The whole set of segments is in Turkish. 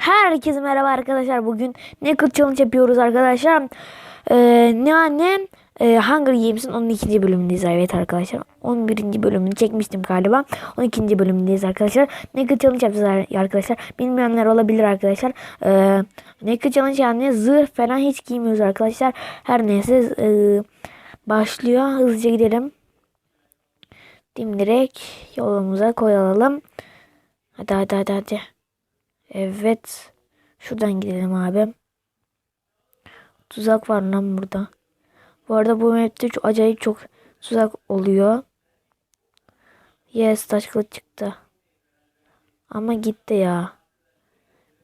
Herkese merhaba arkadaşlar. Bugün Naked Challenge yapıyoruz arkadaşlar. Ee, ne annem? Ee, Hunger Games'in 12. bölümündeyiz evet arkadaşlar. 11. bölümünü çekmiştim galiba. 12. bölümündeyiz arkadaşlar. Naked Challenge yapacağız arkadaşlar. Bilmeyenler olabilir arkadaşlar. Ee, Naked Challenge yani zırh falan hiç giymiyoruz arkadaşlar. Her neyse e, başlıyor. Hızlıca gidelim. Dimdirek yolumuza koyalım. Hadi hadi hadi hadi. Evet. Şuradan gidelim abi. Tuzak var lan burada. Bu arada bu map'te çok acayip çok tuzak oluyor. Yes taş çıktı. Ama gitti ya.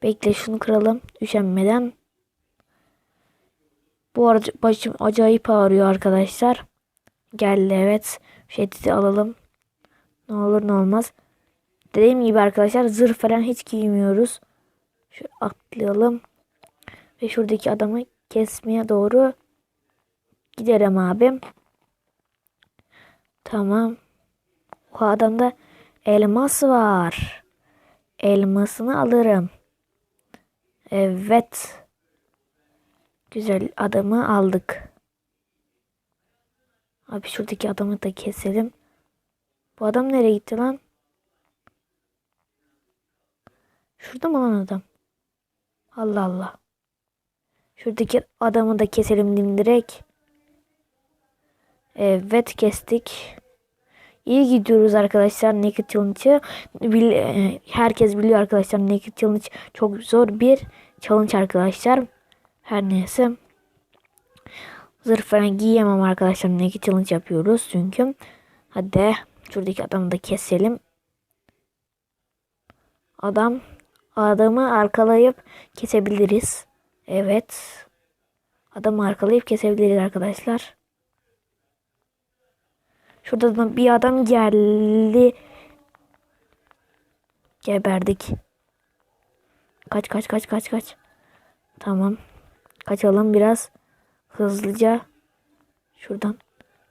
Bekle şunu kıralım. Üşenmeden. Bu arada başım acayip ağrıyor arkadaşlar. Geldi evet. Şeddidi alalım. Ne olur ne olmaz. Dediğim gibi arkadaşlar zırh falan hiç giymiyoruz. Şu atlayalım. Ve şuradaki adamı kesmeye doğru giderim abim. Tamam. O adamda elmas var. Elmasını alırım. Evet. Güzel adamı aldık. Abi şuradaki adamı da keselim. Bu adam nereye gitti lan? Şurada mı lan adam? Allah Allah. Şuradaki adamı da keselim dimdirek. Evet kestik. İyi gidiyoruz arkadaşlar Naked Challenge'ı. Bil, herkes biliyor arkadaşlar Naked Challenge çok zor bir challenge arkadaşlar. Her neyse. Zırh falan giyemem arkadaşlar Naked Challenge yapıyoruz çünkü. Hadi şuradaki adamı da keselim. Adam adamı arkalayıp kesebiliriz. Evet. Adamı arkalayıp kesebiliriz arkadaşlar. Şurada da bir adam geldi. Geberdik. Kaç kaç kaç kaç kaç. Tamam. Kaçalım biraz hızlıca. Şuradan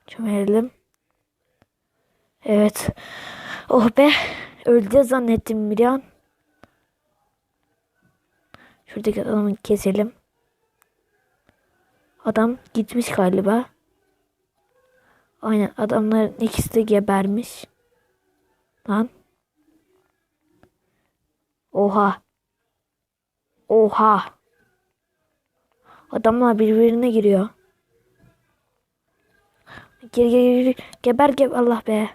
çömerelim. Evet. Oh be. Öleceğiz zannettim bir an. Şuradaki adamı keselim. Adam gitmiş galiba. Aynen adamların ikisi de gebermiş. Lan. Oha. Oha. Adamlar birbirine giriyor. Geri geri geri. Geber geber Allah be.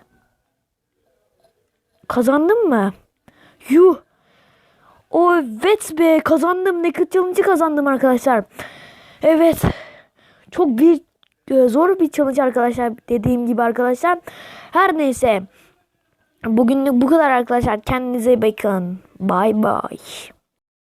Kazandın mı? Yuh. O evet be kazandım. Naked Challenge'ı kazandım arkadaşlar. Evet. Çok bir e, zor bir challenge arkadaşlar. Dediğim gibi arkadaşlar. Her neyse. Bugünlük bu kadar arkadaşlar. Kendinize bakın. Bye bye.